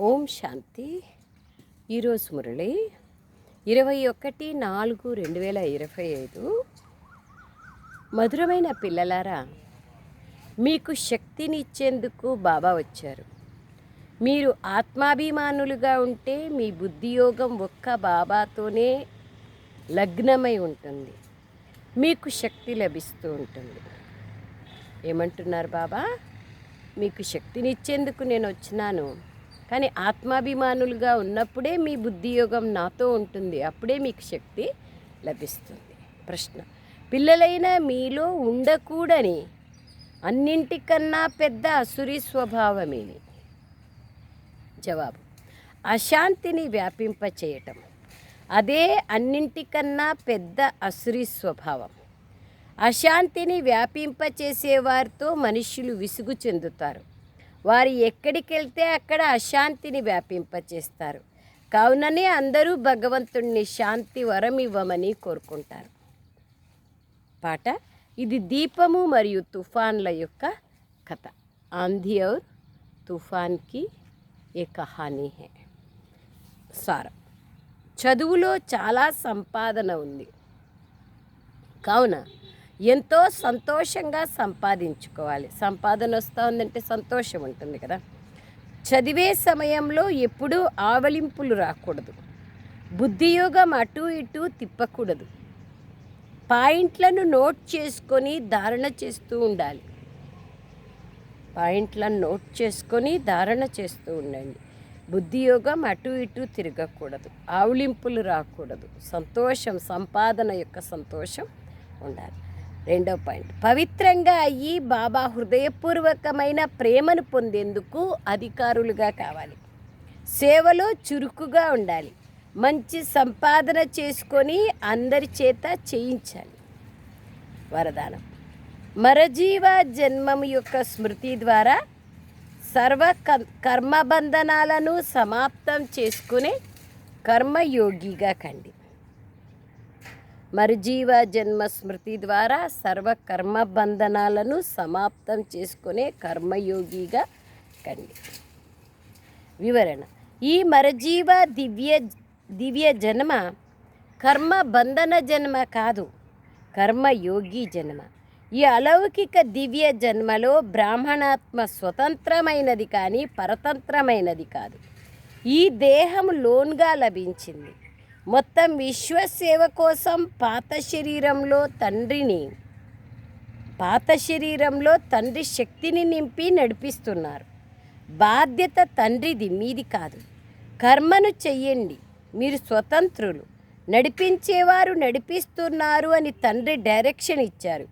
ఓం శాంతి. ఈరోజు మురళి ఇరవై ఒకటి నాలుగు రెండు వేల ఇరవై ఐదు. మధురమైన పిల్లలారా మీకు శక్తినిచ్చేందుకు బాబా వచ్చారు. మీరు ఆత్మాభిమానులుగా ఉంటే మీ బుద్ధియోగం ఒక్క బాబాతోనే లగ్నమై ఉంటుంది. మీకు శక్తి లభిస్తూ ఉంటుంది. ఏమంటున్నారు బాబా? మీకు శక్తినిచ్చేందుకు నేను వచ్చినాను. కానీ ఆత్మాభిమానులుగా ఉన్నప్పుడే మీ బుద్ధియోగం నాతో ఉంటుంది. అప్పుడే మీకు శక్తి లభిస్తుంది. ప్రశ్న. పిల్లలైన మీలో ఉండకూడని అన్నింటికన్నా పెద్ద అసురి స్వభావమేని జవాబు. అశాంతిని వ్యాపింపచేయటం. అదే అన్నింటికన్నా పెద్ద అసురి స్వభావం. అశాంతిని వ్యాపింపచేసేవారితో మనుష్యులు విసుగు చెందుతారు. వారు ఎక్కడికి వెళ్తే అక్కడ అశాంతిని వ్యాపింపచేస్తారు. కావుననే అందరూ భగవంతుణ్ణి శాంతి వరం ఇవ్వమని కోరుకుంటారు. పాట ఇది దీపము మరియు తుఫాన్ల యొక్క కథ. ఆంధీ ఔర్ తుఫాన్కి ఏ కహానీ హే. సారం. చదువులో చాలా సంపాదన ఉంది. కావున ఎంతో సంతోషంగా సంపాదించుకోవాలి. సంపాదన వస్తూ ఉందంటే సంతోషం ఉంటుంది కదా. చదివే సమయంలో ఎప్పుడూ ఆవలింపులు రాకూడదు. బుద్ధియోగం అటు ఇటు తిప్పకూడదు. పాయింట్లను నోట్ చేసుకొని ధారణ చేస్తూ ఉండాలి. పాయింట్లను నోట్ చేసుకొని ధారణ చేస్తూ ఉండండి. బుద్ధియోగం అటు ఇటు తిరగకూడదు. ఆవులింపులు రాకూడదు. సంతోషం సంపాదన యొక్క సంతోషం ఉండాలి. రెండో పాయింట్. పవిత్రంగా అయ్యి బాబా హృదయపూర్వకమైన ప్రేమను పొందేందుకు అధికారులుగా కావాలి. సేవలో చురుకుగా ఉండాలి. మంచి సంపాదన చేసుకొని అందరి చేత చేయించాలి. వరదానం. మరజీవ జన్మము యొక్క స్మృతి ద్వారా సర్వ క- కర్మబంధనాలను సమాప్తం చేసుకునే కర్మయోగిగా కండి. మరుజీవ జన్మ స్మృతి ద్వారా సర్వ కర్మ బంధనాలను సమాప్తం చేసుకునే కర్మయోగిగా కండి. వివరణ. ఈ మరజీవ దివ్య దివ్య జన్మ కర్మ బంధన జన్మ కాదు కర్మయోగి జన్మ. ఈ అలౌకిక దివ్య జన్మలో బ్రాహ్మణాత్మ స్వతంత్రమైనది కానీ పరతంత్రమైనది కాదు. ఈ దేహం లోన్గా లభించింది. మొత్తం విశ్వసేవ కోసం పాత శరీరంలో తండ్రిని పాత శరీరంలో తండ్రి శక్తిని నింపి నడిపిస్తున్నారు. బాధ్యత తండ్రిది మీది కాదు. కర్మను చెయ్యండి. మీరు స్వతంత్రులు. నడిపించేవారు నడిపిస్తున్నారు అని తండ్రి డైరెక్షన్ ఇచ్చారు.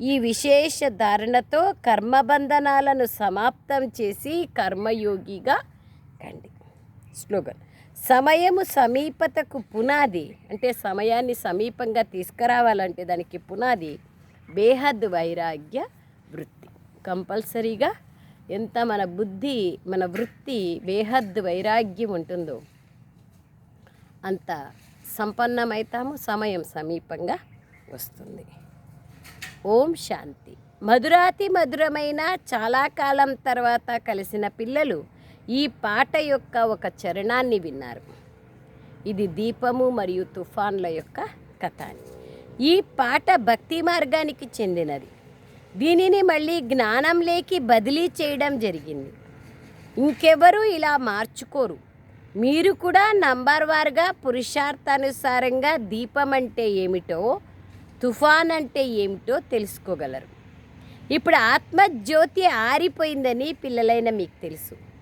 ఈ విశేష ధారణతో కర్మబంధనాలను సమాప్తం చేసి కర్మయోగిగా కండి స్లోగన్. సమయము సమీపతకు పునాది అంటే సమయాన్ని సమీపంగా తీసుకురావాలంటే దానికి పునాది బేహద్ వైరాగ్య వృత్తి. కంపల్సరీగా ఎంత మన బుద్ధి మన వృత్తి బేహద్ వైరాగ్యం ఉంటుందో అంత సంపన్నమైతాము సమయం సమీపంగా వస్తుంది. ఓం శాంతి. మధురాతి మధురమైన చాలా కాలం తర్వాత కలిసిన పిల్లలు ఈ పాట యొక్క ఒక చరణాన్ని విన్నారు. ఇది దీపము మరియు తుఫాన్ల యొక్క కథ అని. ఈ పాట భక్తి మార్గానికి చెందినది. దీనిని మళ్ళీ జ్ఞానంలోకి బదిలీ చేయడం జరిగింది. ఇంకెవరూ ఇలా మార్చుకోరు. మీరు కూడా నంబర్ వార్గా పురుషార్థానుసారంగా దీపం అంటే ఏమిటో తుఫాన్ అంటే ఏమిటో తెలుసుకోగలరు. ఇప్పుడు ఆత్మజ్యోతి ఆరిపోయిందని పిల్లలైన మీకు తెలుసు.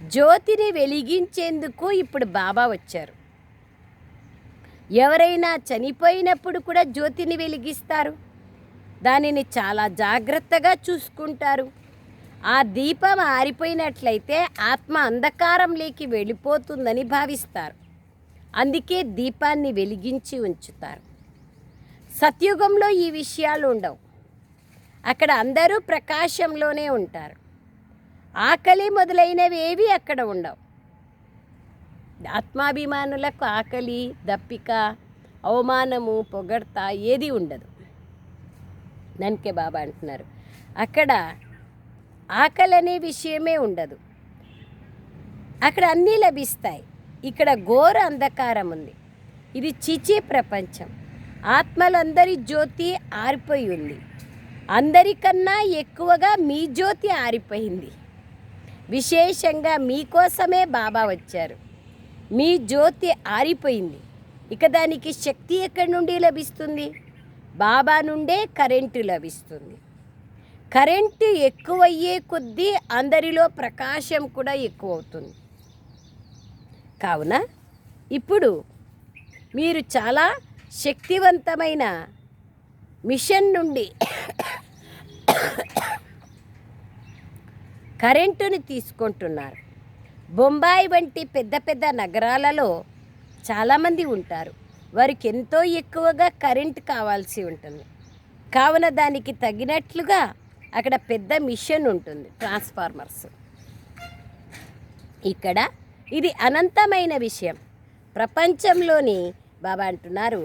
జ్యోతిని వెలిగించేందుకు ఇప్పుడు బాబా వచ్చారు. ఎవరైనా చనిపోయినప్పుడు కూడా జ్యోతిని వెలిగిస్తారు. దానిని చాలా జాగ్రత్తగా చూసుకుంటారు. ఆ దీపం ఆరిపోయినట్లయితే ఆత్మ అంధకారంలోకి వెళ్ళిపోతుందని భావిస్తారు. అందుకే దీపాన్ని వెలిగించి ఉంచుతారు. సత్యుగంలో ఈ విషయాలు ఉండవు. అక్కడ అందరూ ప్రకాశంలోనే ఉంటారు. ఆకలి మొదలైనవి ఏవి అక్కడ ఉండవు. ఆత్మాభిమానులకు ఆకలి దప్పిక అవమానము పొగడ్త ఏది ఉండదు. నన్కే బాబా అంటున్నారు. అక్కడ ఆకలి అనే విషయమే ఉండదు. అక్కడ అన్నీ లభిస్తాయి. ఇక్కడ ఘోర అంధకారం ఉంది. ఇది చిచి ప్రపంచం. ఆత్మలందరి జ్యోతి ఆరిపోయి ఉంది. అందరికన్నా ఎక్కువగా మీ జ్యోతి ఆరిపోయింది. విశేషంగా మీకోసమే బాబా వచ్చారు. మీ జ్యోతి ఆరిపోయింది. ఇక దానికి శక్తి ఎక్కడి నుండి లభిస్తుంది? బాబా నుండే కరెంటు లభిస్తుంది. కరెంటు ఎక్కువయ్యే కొద్దీ అందరిలో ప్రకాశం కూడా ఎక్కువ అవుతుంది కావున ఇప్పుడు మీరు చాలా శక్తివంతమైన మిషన్ నుండి కరెంటుని తీసుకుంటున్నారు. బొంబాయి వంటి పెద్ద పెద్ద నగరాలలో చాలామంది ఉంటారు. వారికి ఎంతో ఎక్కువగా కరెంట్ కావాల్సి ఉంటుంది. కావున దానికి తగినట్లుగా అక్కడ పెద్ద మిషన్ ఉంటుంది ట్రాన్స్ఫార్మర్స్. ఇక్కడ ఇది అనంతమైన విషయం. ప్రపంచంలోని బాబా అంటున్నారు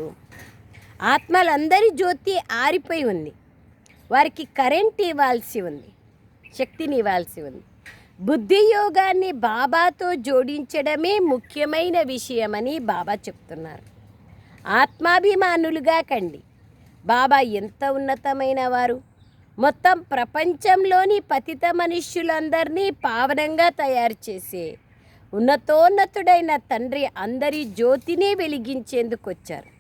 ఆత్మలందరి జ్యోతి ఆరిపోయి ఉంది. వారికి కరెంట్ ఇవ్వాల్సి ఉంది. శక్తిని ఇవ్వాల్సి ఉంది. బుద్ధి యోగాన్ని బాబాతో జోడించడమే ముఖ్యమైన విషయమని బాబా చెప్తున్నారు. ఆత్మాభిమానులుగా కండి. బాబా ఎంత ఉన్నతమైన వారు? మొత్తం ప్రపంచంలోని పతిత మనుష్యులందరినీ పావనంగా తయారు చేసే ఉన్నతోన్నతుడైన తండ్రి అందరి జ్యోతిని వెలిగించేందుకు వచ్చారు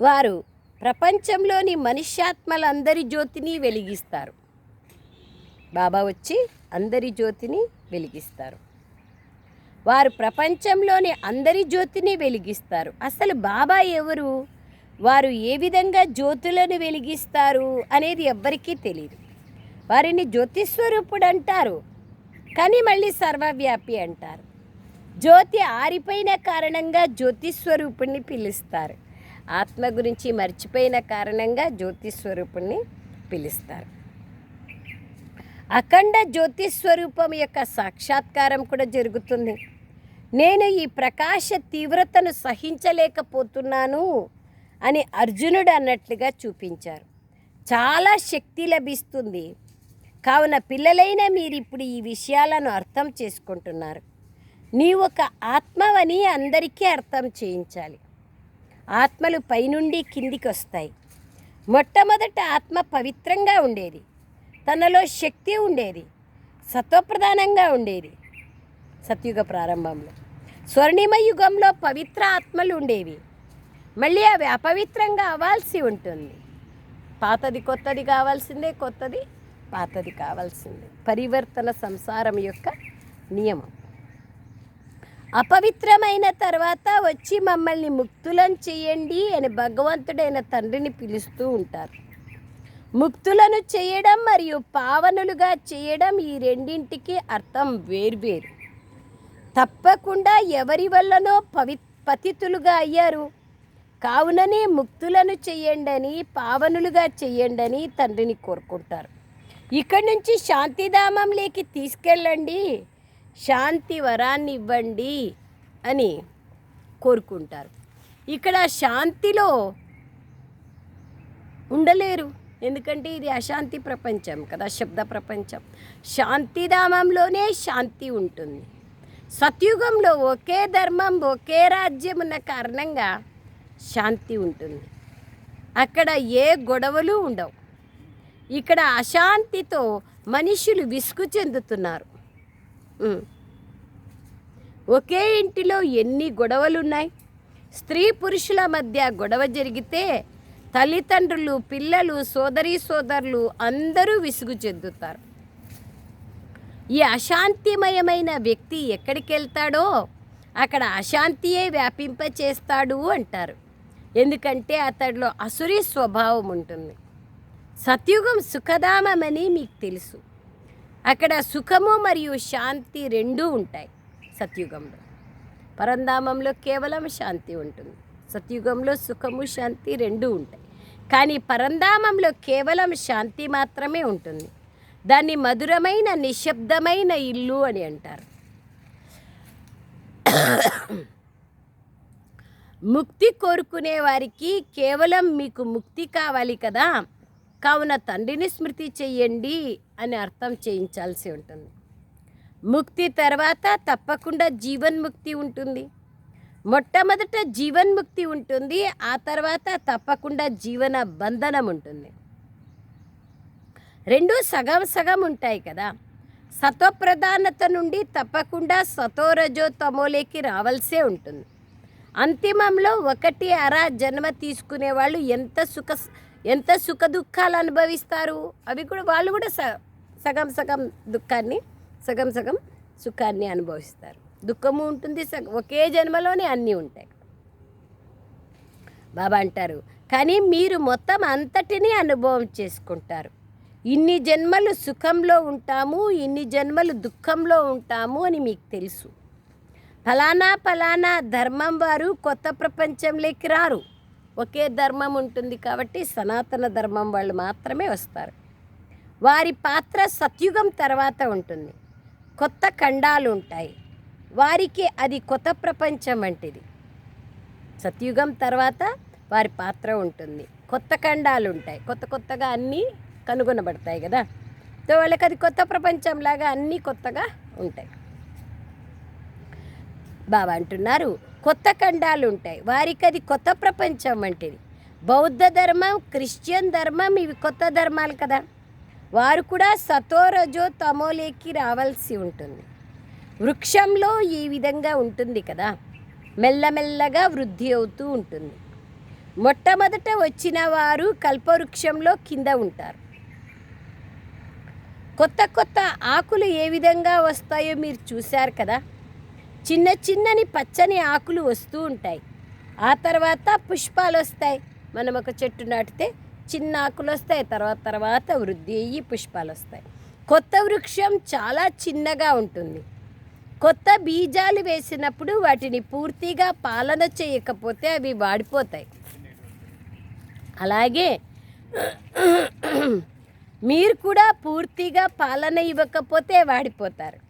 వారు ప్రపంచంలోని మనుష్యాత్మలందరి జ్యోతిని వెలిగిస్తారు. బాబా వచ్చి అందరి జ్యోతిని వెలిగిస్తారు. వారు ప్రపంచంలోని అందరి జ్యోతిని వెలిగిస్తారు. అసలు బాబా ఎవరు? వారు ఏ విధంగా జ్యోతులను వెలిగిస్తారు అనేది ఎవ్వరికీ తెలియదు వారిని జ్యోతిస్వరూపుడు అంటారు కానీ మళ్ళీ సర్వవ్యాపి అంటారు. జ్యోతి ఆరిపోయిన కారణంగా జ్యోతిస్వరూపుణ్ణి పిలుస్తారు. ఆత్మ గురించి మర్చిపోయిన కారణంగా జ్యోతిస్వరూపుణ్ణి పిలుస్తారు. అఖండ జ్యోతిస్వరూపం యొక్క సాక్షాత్కారం కూడా జరుగుతుంది. నేను ఈ ప్రకాశ తీవ్రతను సహించలేకపోతున్నాను అని అర్జునుడు అన్నట్లుగా చూపించారు. చాలా శక్తి లభిస్తుంది. కావున పిల్లలైన మీరు ఇప్పుడు ఈ విషయాలను అర్థం చేసుకుంటున్నారు. నీ ఒక ఆత్మవని అందరికీ అర్థం చేయించాలి. ఆత్మలు పైనుండి కిందికి వస్తాయి మొట్టమొదట ఆత్మ పవిత్రంగా ఉండేది. తనలో శక్తి ఉండేది. సత్వప్రధానంగా ఉండేది. సత్యుగ ప్రారంభంలో. స్వర్ణిమ యుగంలో పవిత్ర ఆత్మలు ఉండేవి. మళ్ళీ అవి అపవిత్రంగా అవ్వాల్సి ఉంటుంది. పాతది కొత్తది కావాల్సిందే కొత్తది పాతది కావాల్సిందే. పరివర్తన సంసారం యొక్క నియమం. అపవిత్రమైన తర్వాత వచ్చి మమ్మల్ని ముక్తులను చేయండి అని భగవంతుడైన తండ్రిని పిలుస్తూ ఉంటారు. ముక్తులను చేయడం మరియు పావనులుగా చేయడం ఈ రెండింటికి అర్థం వేర్వేరు. తప్పకుండా ఎవరి వల్లనో పవి పతితులుగా అయ్యారు. కావుననే ముక్తులను చెయ్యండి అని పావనులుగా చెయ్యండి అని తండ్రిని కోరుకుంటారు. ఇక్కడి నుంచి శాంతిధామంలోకి తీసుకెళ్ళండి. శాంతి వరాన్ని ఇవ్వండి అని కోరుకుంటారు. ఇక్కడ శాంతిలో ఉండలేరు. ఎందుకంటే ఇది అశాంతి ప్రపంచం కదా శబ్ద ప్రపంచం. శాంతిధామంలోనే శాంతి ఉంటుంది. సత్యుగంలో ఒకే ధర్మం ఒకే రాజ్యం ఉన్న కారణంగా శాంతి ఉంటుంది. అక్కడ ఏ గొడవలు ఉండవు. ఇక్కడ అశాంతితో మనుషులు విసుగు చెందుతున్నారు. ఒకే ఇంటిలో ఎన్ని గొడవలు ఉన్నాయి స్త్రీ పురుషుల మధ్య గొడవ జరిగితే తల్లిదండ్రులు పిల్లలు సోదరీ సోదరులు అందరూ విసుగు చెందుతారు. ఈ అశాంతిమయమైన వ్యక్తి ఎక్కడికి వెళ్తాడో అక్కడ అశాంతియే వ్యాపింపచేస్తాడు అంటారు. ఎందుకంటే అతడిలో అసురి స్వభావం ఉంటుంది. సత్యుగం సుఖధామమని మీకు తెలుసు. అక్కడ సుఖము మరియు శాంతి రెండూ ఉంటాయి సత్యుగంలో. పరంధామంలో కేవలం శాంతి ఉంటుంది. సత్యుగంలో సుఖము శాంతి రెండూ ఉంటాయి. కానీ పరంధామంలో కేవలం శాంతి మాత్రమే ఉంటుంది. దాన్ని మధురమైన నిశ్శబ్దమైన ఇల్లు అని అంటారు. ముక్తి కోరుకునే వారికి కేవలం మీకు ముక్తి కావాలి కదా. కావున తండ్రిని స్మృతి చెయ్యండి అని అర్థం చేయించాల్సి ఉంటుంది. ముక్తి తర్వాత తప్పకుండా జీవన్ముక్తి ఉంటుంది. మొట్టమొదట జీవన్ముక్తి ఉంటుంది. ఆ తర్వాత తప్పకుండా జీవన బంధనం ఉంటుంది. రెండు సగం సగం ఉంటాయి కదా. సత్వప్రధానత నుండి తప్పకుండా సతోరజో తమోలేకి రావాల్సే ఉంటుంది. అంతిమంలో ఒకటి అర జన్మ తీసుకునే వాళ్ళు ఎంత సుఖ ఎంత సుఖ దుఃఖాలు అనుభవిస్తారు? అవి కూడా వాళ్ళు కూడా స సగం సగం దుఃఖాన్ని సగం సగం సుఖాన్ని అనుభవిస్తారు. దుఃఖము ఉంటుంది సగం ఒకే జన్మలోనే అన్నీ ఉంటాయి. బాబా అంటారు కానీ మీరు మొత్తం అంతటినీ అనుభవం చేసుకుంటారు. ఇన్ని జన్మలు సుఖంలో ఉంటాము ఇన్ని జన్మలు దుఃఖంలో ఉంటాము అని మీకు తెలుసు. ఫలానా ఫలానా ధర్మం వారు కొత్త ప్రపంచంలోకి రారు. ఒకే ధర్మం ఉంటుంది కాబట్టి సనాతన ధర్మం వాళ్ళు మాత్రమే వస్తారు. వారి పాత్ర సత్యుగం తర్వాత ఉంటుంది. కొత్త ఖండాలు ఉంటాయి. వారికి అది కొత్త ప్రపంచం వంటిది సత్యుగం తర్వాత వారి పాత్ర ఉంటుంది. కొత్త ఖండాలు ఉంటాయి. కొత్త కొత్తగా అన్నీ కనుగొనబడతాయి కదా. సో వాళ్ళకి అది కొత్త ప్రపంచంలాగా అన్నీ కొత్తగా ఉంటాయి. బాబా అంటున్నారు కొత్త ఖండాలు ఉంటాయి వారికి అది కొత్త ప్రపంచం వంటిది బౌద్ధ ధర్మం క్రిస్టియన్ ధర్మం ఇవి కొత్త ధర్మాలు కదా. వారు కూడా సతోరజో తమోలేకి రావాల్సి ఉంటుంది. వృక్షంలో ఈ విధంగా ఉంటుంది కదా. మెల్లమెల్లగా వృద్ధి అవుతూ ఉంటుంది. మొట్టమొదట వచ్చిన వారు కల్పవృక్షంలో కింద ఉంటారు. కొత్త కొత్త ఆకులు ఏ విధంగా వస్తాయో మీరు చూశారు కదా. చిన్న చిన్నని పచ్చని ఆకులు వస్తూ ఉంటాయి. ఆ తర్వాత పుష్పాలు వస్తాయి. మనం ఒక చెట్టు నాటితే చిన్న ఆకులు వస్తాయి. తర్వాత తర్వాత వృద్ధి అయ్యి పుష్పాలు వస్తాయి. కొత్త వృక్షం చాలా చిన్నగా ఉంటుంది. కొత్త బీజాలు వేసినప్పుడు వాటిని పూర్తిగా పాలన చేయకపోతే అవి వాడిపోతాయి. అలాగే మీరు కూడా పూర్తిగా పాలన ఇవ్వకపోతే వాడిపోతారు.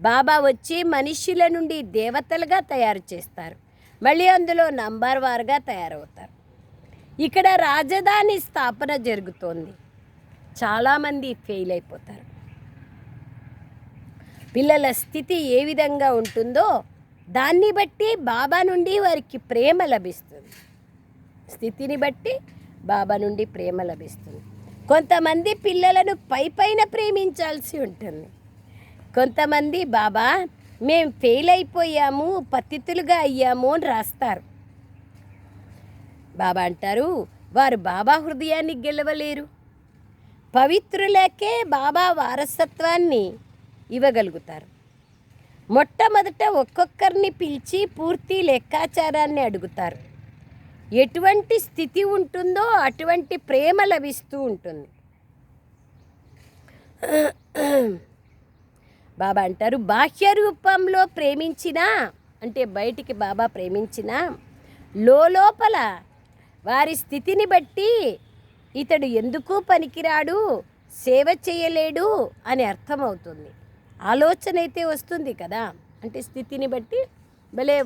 బాబా వచ్చి మనుష్యుల నుండి దేవతలుగా తయారు చేస్తారు. మళ్ళీ అందులో నంబర్ వారుగా తయారవుతారు. ఇక్కడ రాజధాని స్థాపన జరుగుతోంది. చాలామంది ఫెయిల్ అయిపోతారు. పిల్లల స్థితి ఏ విధంగా ఉంటుందో దాన్ని బట్టి బాబా నుండి వారికి ప్రేమ లభిస్తుంది. స్థితిని బట్టి బాబా నుండి ప్రేమ లభిస్తుంది. కొంతమంది పిల్లలను పై పైన ప్రేమించాల్సి ఉంటుంది. కొంతమంది బాబా మేం ఫెయిల్ అయిపోయాము పతితులుగా అయ్యాము అని రాస్తారు. బాబా అంటారు వారు బాబా హృదయాన్ని గెలవలేరు. పవిత్రులకే బాబా వారసత్వాన్ని ఇవ్వగలుగుతారు. మొట్టమొదట ఒక్కొక్కరిని పిలిచి పూర్తి లెక్కాచారాన్ని అడుగుతారు. ఎటువంటి స్థితి ఉంటుందో అటువంటి ప్రేమ లభిస్తూ ఉంటుంది. బాబా అంటారు బాహ్య రూపంలో ప్రేమించినా అంటే బయటికి బాబా ప్రేమించినా లోపల వారి స్థితిని బట్టి ఇతడు ఎందుకు పనికిరాడు సేవ చేయలేడు అని అర్థమవుతుంది. ఆలోచన అయితే వస్తుంది కదా. అంటే స్థితిని బట్టి భలే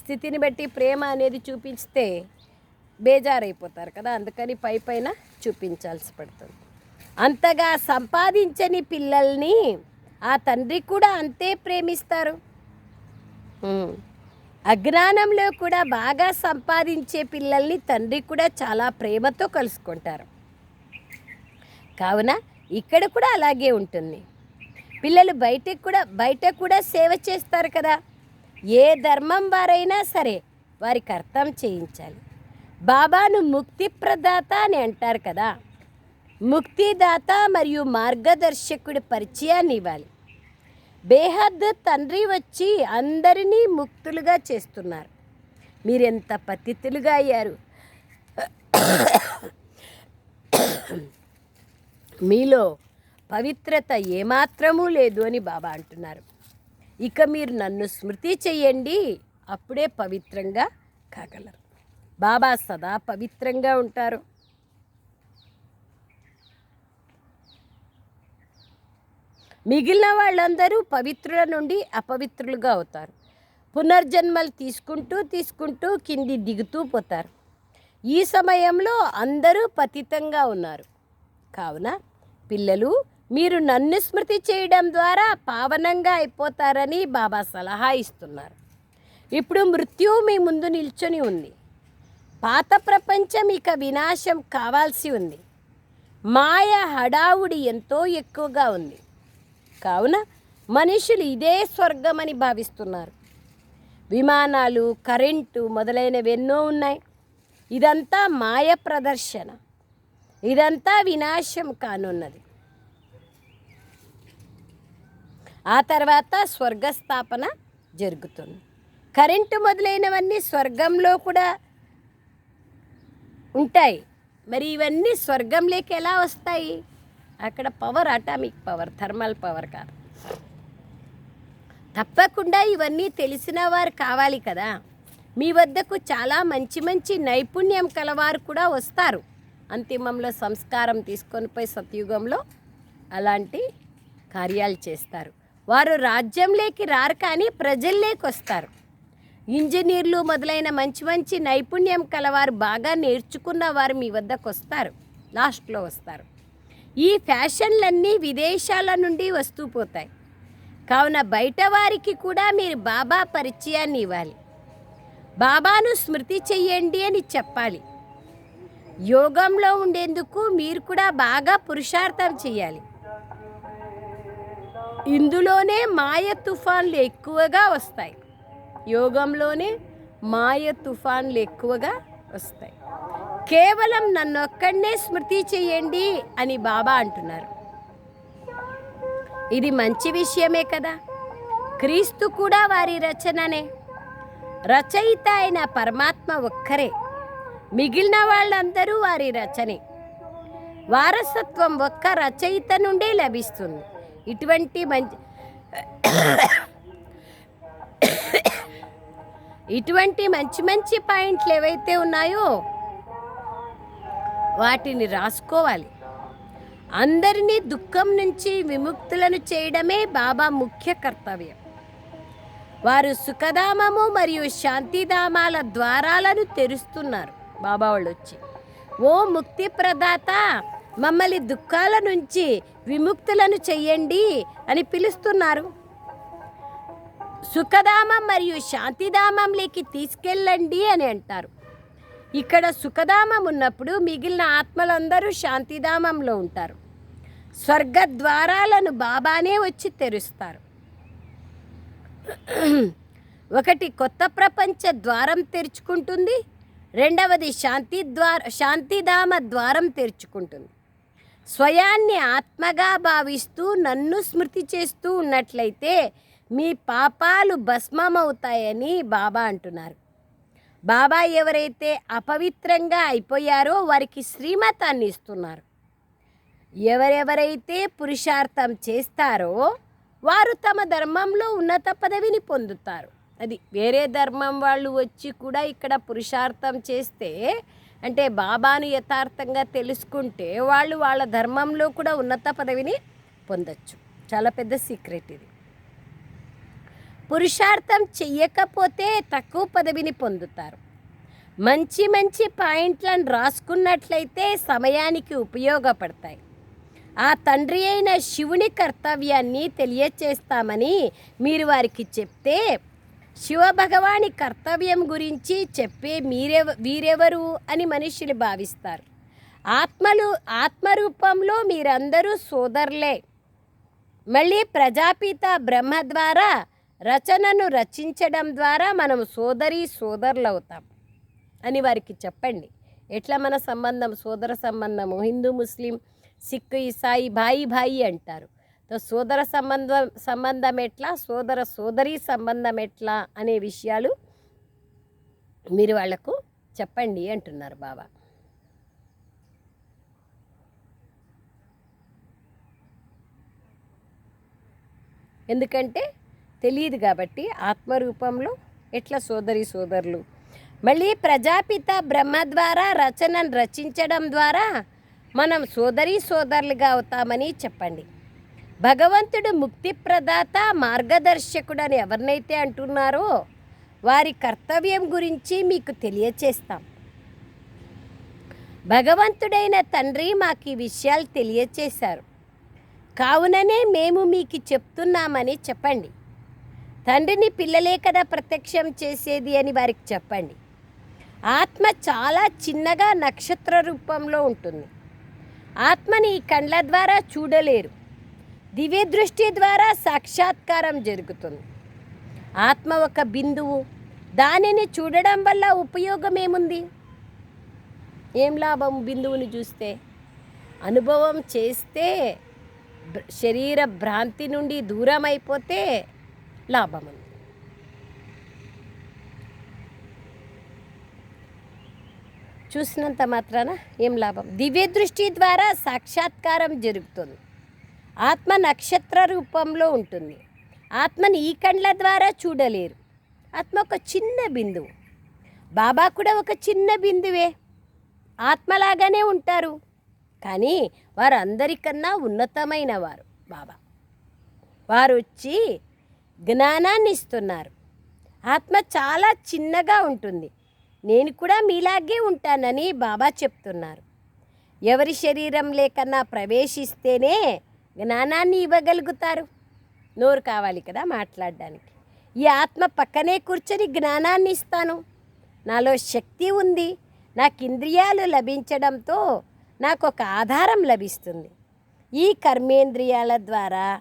స్థితిని బట్టి ప్రేమ అనేది చూపిస్తే బేజారైపోతారు కదా. అందుకని పై పైన చూపించాల్సి పడుతుంది. అంతగా సంపాదించని పిల్లల్ని ఆ తండ్రి కూడా అంతే ప్రేమిస్తారు. అజ్ఞానంలో కూడా బాగా సంపాదించే పిల్లల్ని తండ్రి కూడా చాలా ప్రేమతో కలుసుకుంటారు. కావున ఇక్కడ కూడా అలాగే ఉంటుంది. పిల్లలు బయటకు కూడా బయట కూడా సేవ చేస్తారు కదా. ఏ ధర్మం వారైనా సరే వారికి అర్థం చేయించాలి. బాబాను ముక్తి ప్రదాత అని అంటారు కదా. ముక్తిదాత మరియు మార్గదర్శకుడి పరిచయాన్ని ఇవ్వాలి. బేహద్ తండ్రి వచ్చి అందరినీ ముక్తులుగా చేస్తున్నారు. మీరెంత పతితులుగా అయ్యారు? మీలో పవిత్రత ఏమాత్రమూ లేదు అని బాబా అంటున్నారు. ఇక మీరు నన్ను స్మృతి చెయ్యండి అప్పుడే పవిత్రంగా కాగలరు. బాబా సదా పవిత్రంగా ఉంటారు. మిగిలిన వాళ్ళందరూ పవిత్రుల నుండి అపవిత్రులుగా అవుతారు. పునర్జన్మలు తీసుకుంటూ తీసుకుంటూ కింది దిగుతూ పోతారు. ఈ సమయంలో అందరూ పతితంగా ఉన్నారు. కావున పిల్లలు మీరు నన్ను స్మృతి చేయడం ద్వారా పావనంగా అయిపోతారని బాబా సలహా ఇస్తున్నారు. ఇప్పుడు మృత్యు మీ ముందు నిల్చొని ఉంది. పాత ప్రపంచం ఇక వినాశం కావాల్సి ఉంది. మాయ హడావుడి ఎంతో ఎక్కువగా ఉంది. కావున మనుషులు ఇదే స్వర్గమని భావిస్తున్నారు. విమానాలు కరెంటు మొదలైనవి ఎన్నో ఉన్నాయి. ఇదంతా మాయ ప్రదర్శన. ఇదంతా వినాశం కానున్నది. ఆ తర్వాత స్వర్గస్థాపన జరుగుతుంది. కరెంటు మొదలైనవన్నీ స్వర్గంలో కూడా ఉంటాయి. మరి ఇవన్నీ స్వర్గంలోకి ఎలా వస్తాయి? అక్కడ power atomic power thermal power కాదు. తప్పకుండా ఇవన్నీ తెలిసిన వారు కావాలి కదా. మీ వద్దకు చాలా మంచి మంచి నైపుణ్యం కలవారు కూడా వస్తారు. అంతిమంలో సంస్కారం తీసుకొని పోయి సత్యుగంలో అలాంటి కార్యాలు చేస్తారు. వారు రాజ్యంలోకి రారు కానీ ప్రజల్లోకి వస్తారు. ఇంజనీర్లు మొదలైన మంచి మంచి నైపుణ్యం కలవారు బాగా నేర్చుకున్న వారు మీ వద్దకు వస్తారు. లాస్ట్లో వస్తారు. ఈ ఫ్యాషన్లన్నీ విదేశాల నుండి వస్తూ పోతాయి. కావున బయట వారికి కూడా మీరు బాబా పరిచయాన్ని ఇవ్వాలి. బాబాను స్మృతి చెయ్యండి అని చెప్పాలి. యోగంలో ఉండేందుకు మీరు కూడా బాగా పురుషార్థం చేయాలి ఇందులోనే మాయ తుఫాన్లు ఎక్కువగా వస్తాయి. యోగంలోనే మాయ తుఫాన్లు ఎక్కువగా వస్తాయి. కేవలం నన్నొక్కడనే స్మృతి చేయండి అని బాబా అంటున్నారు. ఇది మంచి విషయమే కదా. క్రీస్తు కూడా వారి రచననే. రచయిత అయిన పరమాత్మ ఒక్కరే. మిగిలిన వాళ్ళందరూ వారి రచనే. వారసత్వం ఒక్క రచయిత నుండే లభిస్తుంది. ఇటువంటి మంచి ఇటువంటి మంచి మంచి పాయింట్లు ఏవైతే ఉన్నాయో వాటిని రాసుకోవాలి. అందరినీ దుఃఖం నుంచి విముక్తులను చేయడమే బాబా ముఖ్య కర్తవ్యం. వారు సుఖధామము మరియు శాంతిధామాల ద్వారాలను తెరుస్తున్నారు. బాబా వాళ్ళు వచ్చి ఓ ముక్తి ప్రదాత మమ్మల్ని దుఃఖాల నుంచి విముక్తులను చెయ్యండి అని పిలుస్తున్నారు. సుఖధామం మరియు శాంతిధామంలోకి తీసుకెళ్ళండి అని అంటారు. ఇక్కడ సుఖధామం ఉన్నప్పుడు మిగిలిన ఆత్మలందరూ శాంతిధామంలో ఉంటారు. స్వర్గ ద్వారాలను బాబానే వచ్చి తెరుస్తారు. ఒకటి కొత్త ప్రపంచ ద్వారం తెరుచుకుంటుంది. రెండవది శాంతి ద్వార శాంతిధామ ద్వారం తెరుచుకుంటుంది. స్వయాన్ని ఆత్మగా భావిస్తూ నన్ను స్మృతి చేస్తూ ఉన్నట్లయితే మీ పాపాలు భస్మమవుతాయని బాబా అంటున్నారు. బాబా ఎవరైతే అపవిత్రంగా అయిపోయారో వారికి శ్రీమతాన్ని ఇస్తున్నారు. ఎవరెవరైతే పురుషార్థం చేస్తారో వారు తమ ధర్మంలో ఉన్నత పదవిని పొందుతారు. అది వేరే ధర్మం వాళ్ళు వచ్చి కూడా ఇక్కడ పురుషార్థం చేస్తే అంటే బాబాను యథార్థంగా తెలుసుకుంటే వాళ్ళు వాళ్ళ ధర్మంలో కూడా ఉన్నత పదవిని పొందొచ్చు. చాలా పెద్ద సీక్రెట్ ఇది. పురుషార్థం చెయ్యకపోతే తక్కువ పదవిని పొందుతారు. మంచి మంచి పాయింట్లను రాసుకున్నట్లయితే సమయానికి ఉపయోగపడతాయి. ఆ తండ్రి అయిన శివుని కర్తవ్యాన్ని తెలియచేస్తామని మీరు వారికి చెప్తే శివభగవాని కర్తవ్యం గురించి చెప్పే మీరెవ వీరెవరు అని మనుషులు భావిస్తారు. ఆత్మలు ఆత్మరూపంలో మీరందరూ సోదరులే. మళ్ళీ ప్రజాపిత బ్రహ్మ ద్వారా రచనను రచించడం ద్వారా మనం సోదరి సోదరులవుతాం అని వారికి చెప్పండి. ఎట్లా మన సంబంధం? సోదర సంబంధము. హిందూ ముస్లిం సిక్ ఇసాయి భాయి భాయి అంటారు. సోదర సంబంధం సంబంధం ఎట్లా? సోదర సోదరి సంబంధం ఎట్లా? అనే విషయాలు మీరు వాళ్ళకు చెప్పండి అంటున్నారు బాబా. ఎందుకంటే తెలియదు కాబట్టి ఆత్మరూపంలో ఎట్లా సోదరి సోదరులు. మళ్ళీ ప్రజాపిత బ్రహ్మ ద్వారా రచనను రచించడం ద్వారా మనం సోదరి సోదరులుగా అవుతామని చెప్పండి. భగవంతుడు ముక్తి ప్రదాత మార్గదర్శకుడు అని ఎవరినైతే అంటున్నారో వారి కర్తవ్యం గురించి మీకు తెలియచేస్తాం. భగవంతుడైన తండ్రి మాకు ఈ విషయాలు తెలియచేశారు. కావుననే మేము మీకు చెప్తున్నామని చెప్పండి. తండ్రిని పిల్లలే కదా ప్రత్యక్షం చేసేది అని వారికి చెప్పండి. ఆత్మ చాలా చిన్నగా నక్షత్ర రూపంలో ఉంటుంది. ఆత్మని ఈ కండ్ల ద్వారా చూడలేరు. దివ్య దృష్టి ద్వారా సాక్షాత్కారం జరుగుతుంది. ఆత్మ ఒక బిందువు. దానిని చూడడం వల్ల ఉపయోగం ఏముంది? ఏం లాభం బిందువుని చూస్తే? అనుభవం చేస్తే శరీర భ్రాంతి నుండి దూరం అయిపోతే లాభం ఉంది చూసినంత మాత్రాన ఏం లాభం? దివ్య దృష్టి ద్వారా సాక్షాత్కారం జరుగుతుంది. ఆత్మ నక్షత్ర రూపంలో ఉంటుంది. ఆత్మని ఈ కండ్ల ద్వారా చూడలేరు. ఆత్మ ఒక చిన్న బిందువు. బాబా కూడా ఒక చిన్న బిందువే. ఆత్మలాగానే ఉంటారు. కానీ వారు అందరికన్నా ఉన్నతమైన వారు బాబా. వారు వచ్చి జ్ఞానాన్ని ఇస్తున్నారు ఆత్మ చాలా చిన్నగా ఉంటుంది. నేను కూడా మీలాగే ఉంటానని బాబా చెప్తున్నారు. ఎవరి శరీరం లేకన్నా ప్రవేశిస్తేనే జ్ఞానాన్ని ఇవ్వగలుగుతారు. నోరు కావాలి కదా మాట్లాడడానికి. ఈ ఆత్మ పక్కనే కూర్చొని జ్ఞానాన్ని ఇస్తాను నాలో శక్తి ఉంది. నాకు ఇంద్రియాలు లభించడంతో నాకు ఒక ఆధారం లభిస్తుంది. ఈ కర్మేంద్రియాల ద్వారా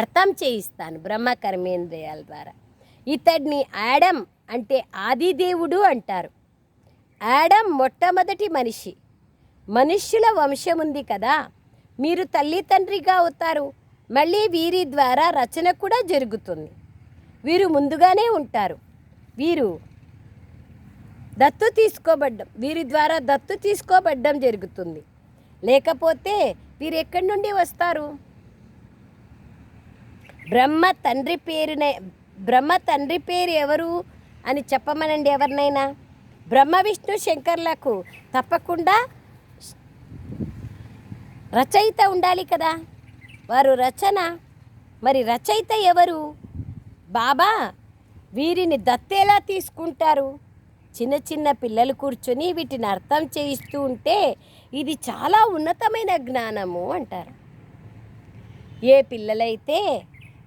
అర్థం చేయిస్తాను బ్రహ్మ కర్మేంద్రియాల ద్వారా. ఇతడిని యాడమ్ అంటే ఆదిదేవుడు అంటారు. యాడమ్ మొట్టమొదటి మనిషి. మనుష్యుల వంశం ఉంది కదా మీరు తల్లి తండ్రిగా అవుతారు. మళ్ళీ వీరి ద్వారా రచన కూడా జరుగుతుంది. వీరు ముందుగానే ఉంటారు. వీరు దత్తు తీసుకోబడ్డం వీరి ద్వారా దత్తు తీసుకోబడ్డం జరుగుతుంది. లేకపోతే వీరు ఎక్కడి నుండి వస్తారు? బ్రహ్మ తండ్రి పేరునే బ్రహ్మ తండ్రి పేరు ఎవరు అని చెప్పమనండి ఎవరినైనా? బ్రహ్మ విష్ణు శంకర్లకు తప్పకుండా రచయిత ఉండాలి కదా? వారు రచన. మరి రచయిత ఎవరు? బాబా వీరిని దత్తేలా తీసుకుంటారు. చిన్న చిన్న పిల్లలు కూర్చొని వీటిని అర్థం చేయిస్తూ ఉంటే ఇది చాలా ఉన్నతమైన జ్ఞానము అంటారు. ఏ పిల్లలైతే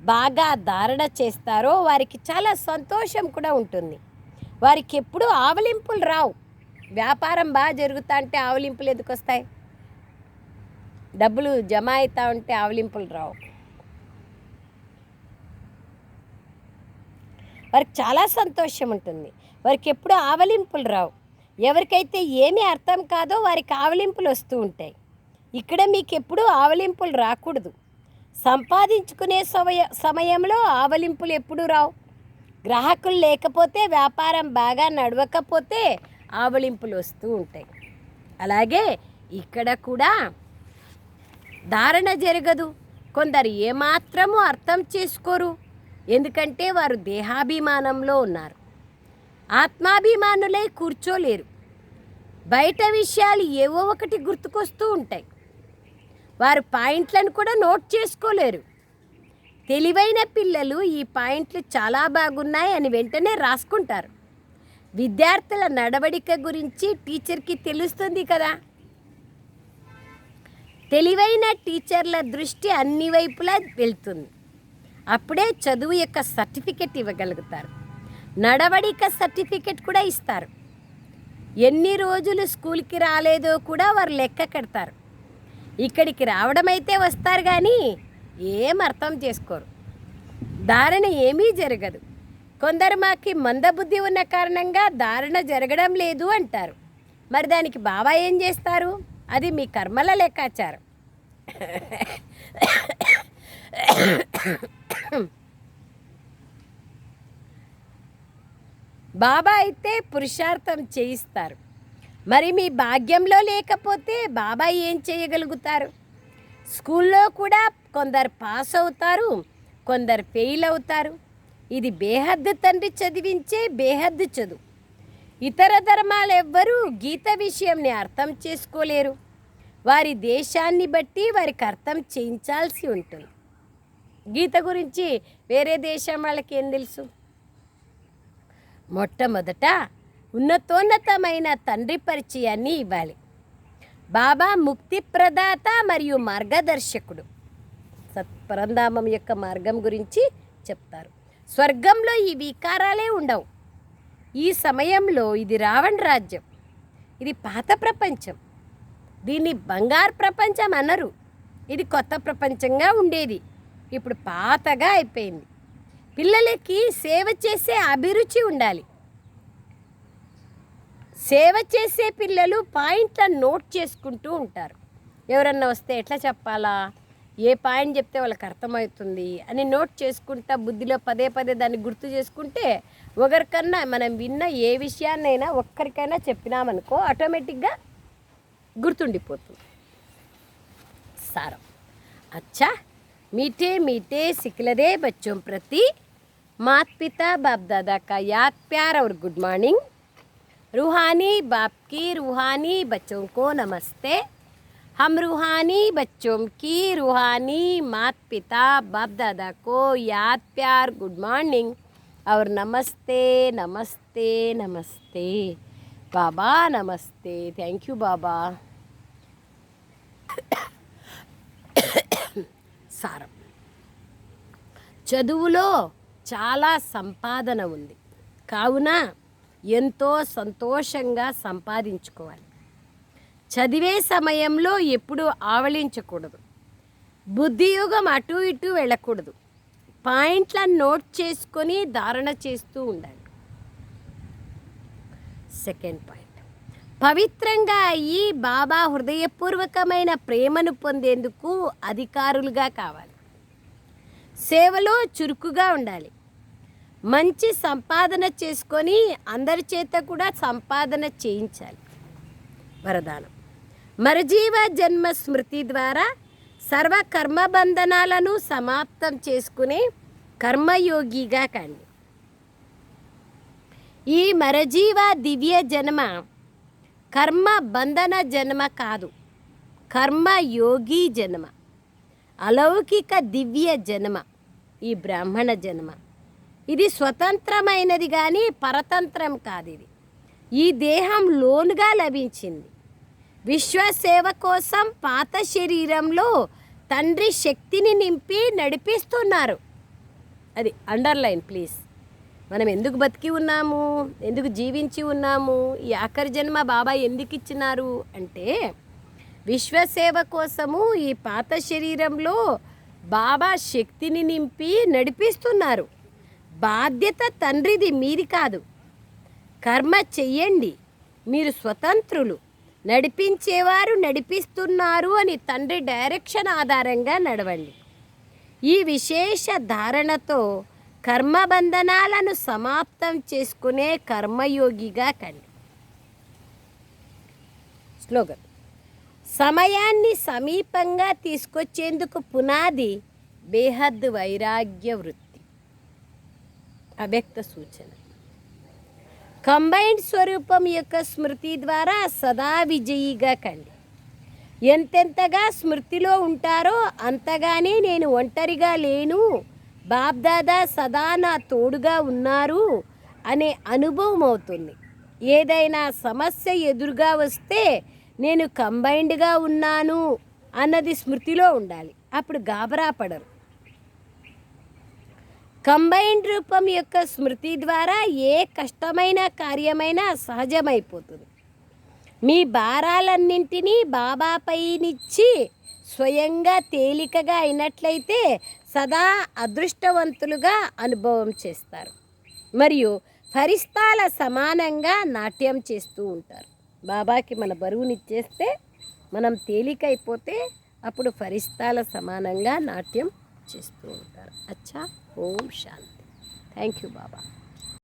బాగా ధారణ చేస్తారో వారికి చాలా సంతోషం కూడా ఉంటుంది. వారికి ఎప్పుడూ ఆవలింపులు రావు. వ్యాపారం బాగా జరుగుతా అంటే ఆవలింపులు ఎందుకు వస్తాయి? డబ్బులు జమ అవుతా ఉంటే ఆవలింపులు రావు. వారికి చాలా సంతోషం ఉంటుంది. వారికి ఎప్పుడూ ఆవలింపులు రావు. ఎవరికైతే ఏమీ అర్థం కాదో వారికి ఆవలింపులు వస్తూ ఉంటాయి. ఇక్కడ మీకు ఎప్పుడూ ఆవలింపులు రాకూడదు. సంపాదించుకునే సమయ సమయంలో ఆవలింపులు ఎప్పుడు రావు. గ్రాహకులు లేకపోతే వ్యాపారం బాగా నడవకపోతే ఆవలింపులు వస్తూ ఉంటాయి. అలాగే ఇక్కడ కూడా ధారణ జరగదు. కొందరు ఏమాత్రము అర్థం చేసుకోరు. ఎందుకంటే వారు దేహాభిమానంలో ఉన్నారు. ఆత్మాభిమానులై కూర్చోలేరు. బయట విషయాలు ఏవో ఒకటి గుర్తుకొస్తూ ఉంటాయి. వారు పాయింట్లను కూడా నోట్ చేసుకోలేరు. తెలివైన పిల్లలు ఈ పాయింట్లు చాలా బాగున్నాయి అని వెంటనే రాసుకుంటారు. విద్యార్థుల నడవడిక గురించి టీచర్కి తెలుస్తుంది కదా. తెలివైన టీచర్ల దృష్టి అన్ని వైపులా వెళ్తుంది. అప్పుడే చదువు యొక్క సర్టిఫికెట్ ఇవ్వగలుగుతారు. నడవడిక సర్టిఫికెట్ కూడా ఇస్తారు. ఎన్ని రోజులు స్కూల్కి రాలేదో కూడా వారు లెక్క కడతారు. ఇక్కడికి రావడమైతే వస్తారు కానీ ఏం అర్థం చేసుకోరు. ధారణ ఏమీ జరగదు. కొందరు మాకి మందబుద్ధి ఉన్న కారణంగా ధారణ జరగడం లేదు అంటారు. మరి దానికి బాబా ఏం చేస్తారు? అది మీ కర్మల లెక్కాచారం. బాబా అయితే పురుషార్థం చేయిస్తారు. మరి మీ భాగ్యంలో లేకపోతే బాబా ఏం చేయగలుగుతారు? స్కూల్లో కూడా కొందరు పాస్ అవుతారు కొందరు ఫెయిల్ అవుతారు. ఇది బేహద్దు తండ్రి చదివించే బేహద్దు చదువు. ఇతర ధర్మాలు ఎవ్వరూ గీత విషయంని అర్థం చేసుకోలేరు. వారి దేశాన్ని బట్టి వారికి అర్థం చేయించాల్సి ఉంటుంది. గీత గురించి వేరే దేశం వాళ్ళకి ఏం తెలుసు? మొట్టమొదట ఉన్నతోన్నతమైన తండ్రి పరిచయాన్ని ఇవ్వాలి. బాబా ముక్తి ప్రదాత మరియు మార్గదర్శకుడు. సత్పరంధామం యొక్క మార్గం గురించి చెప్తారు. స్వర్గంలో ఈ వికారాలే ఉండవు. ఈ సమయంలో ఇది రావణ రాజ్యం. ఇది పాత ప్రపంచం. దీన్ని బంగారు ప్రపంచం అనరు. ఇది కొత్త ప్రపంచంగా ఉండేది. ఇప్పుడు పాతగా అయిపోయింది. పిల్లలకి సేవ చేసే అభిరుచి ఉండాలి. సేవ చేసే పిల్లలు పాయింట్లను నోట్ చేసుకుంటూ ఉంటారు. ఎవరన్నా వస్తే ఎట్లా చెప్పాలా? ఏ పాయింట్ చెప్తే వాళ్ళకి అర్థమవుతుంది అని నోట్ చేసుకుంటా బుద్ధిలో పదే పదే దాన్ని గుర్తు చేసుకుంటే ఒకరికన్నా మనం విన్న ఏ విషయాన్నైనా ఒక్కరికైనా చెప్పినామనుకో ఆటోమేటిక్గా గుర్తుండిపోతుంది. సారం. అచ్చా! మీటే మీటే సిక్లదే బచ్చోం ప్రతి. మాత్ పితా బాప్ దాదా ప్యార్ అవర్ గుడ్ మార్నింగ్. रूहानी बाप की रूहानी बच्चों को नमस्ते हम रूहानी बच्चों की रूहानी मात पिता बाप दादा को याद प्यार गुड मॉर्निंग और नमस्ते नमस्ते नमस्ते बाबा नमस्ते थैंक यू बाबा సారం చదువులో చాలా సంపాదన ఉంది కావున ఎంతో సంతోషంగా సంపాదించుకోవాలి. చదివే సమయంలో ఎప్పుడూ ఆవలించకూడదు. బుద్ధియుగం అటు ఇటు వెళ్ళకూడదు. పాయింట్లను నోట్ చేసుకొని ధారణ చేస్తూ ఉండాలి. Second point. పవిత్రంగా అయ్యి బాబా హృదయపూర్వకమైన ప్రేమను పొందేందుకు అధికారులుగా కావాలి. సేవలో చురుకుగా ఉండాలి. మంచి సంపాదన చేసుకొని అందరి చేత కూడా సంపాదన చేయించాలి. వరదానం. మరజీవ జన్మ స్మృతి ద్వారా సర్వ కర్మబంధనాలను సమాప్తం చేసుకునే కర్మయోగిగా కండి ఈ మరజీవ దివ్య జన్మ కర్మ బంధన జన్మ కాదు కర్మయోగీ జన్మ అలౌకిక దివ్య జన్మ ఈ బ్రాహ్మణ జన్మ. ఇది స్వతంత్రమైనది కానీ పరతంత్రం కాదు ఇది. ఈ దేహం లోనుగా లభించింది. విశ్వసేవ కోసం పాత శరీరంలో తండ్రి శక్తిని నింపి నడిపిస్తున్నారు. అది అండర్లైన్ ప్లీజ్. మనం ఎందుకు బతికి ఉన్నాము? ఎందుకు జీవించి ఉన్నాము? ఈ ఆఖరి జన్మ బాబా ఎందుకు ఇచ్చినారు? అంటే విశ్వసేవ కోసము ఈ పాత శరీరంలో బాబా శక్తిని నింపి నడిపిస్తున్నారు. బాధ్యత తండ్రిది మీది కాదు. కర్మ చెయ్యండి. మీరు స్వతంత్రులు. నడిపించేవారు నడిపిస్తున్నారు అని తండ్రి డైరెక్షన్ ఆధారంగా నడవండి. ఈ విశేష ధారణతో కర్మబంధనాలను సమాప్తం చేసుకునే కర్మయోగిగా కండి. స్లోగన్ సమయాన్ని సమీపంగా తీసుకొచ్చేందుకు పునాది బేహద్ వైరాగ్య వృత్తి. అవ్యక్త సూచన. కంబైన్డ్ స్వరూపం యొక్క స్మృతి ద్వారా సదా విజయిగా కండి. ఎంతెంతగా స్మృతిలో ఉంటారో అంతగానే నేను ఒంటరిగా లేను బాబ్దాదా సదా నా తోడుగా ఉన్నారు అనే అనుభవం అవుతుంది. ఏదైనా సమస్య ఎదురుగా వస్తే నేను కంబైన్డ్గా ఉన్నాను అన్నది స్మృతిలో ఉండాలి. అప్పుడు గాబరా పడరు. కంబైన్డ్ రూపం యొక్క స్మృతి ద్వారా ఏ కష్టమైన కార్యమైనా సహజమైపోతుంది. మీ భారాలన్నింటినీ బాబాపైనిచ్చి స్వయంగా తేలికగా అయినట్లయితే సదా అదృష్టవంతులుగా అనుభవం చేస్తారు. మరియు ఫరిస్తాల సమానంగా నాట్యం చేస్తూ ఉంటారు. బాబాకి మన బరువునిచ్చేస్తే మనం తేలికైపోతే అప్పుడు ఫరిస్తాల సమానంగా నాట్యం చేస్తూ ఉంటారు. అచ్చా! ఓం శాంతి థ్యాంక్ యూ బాబా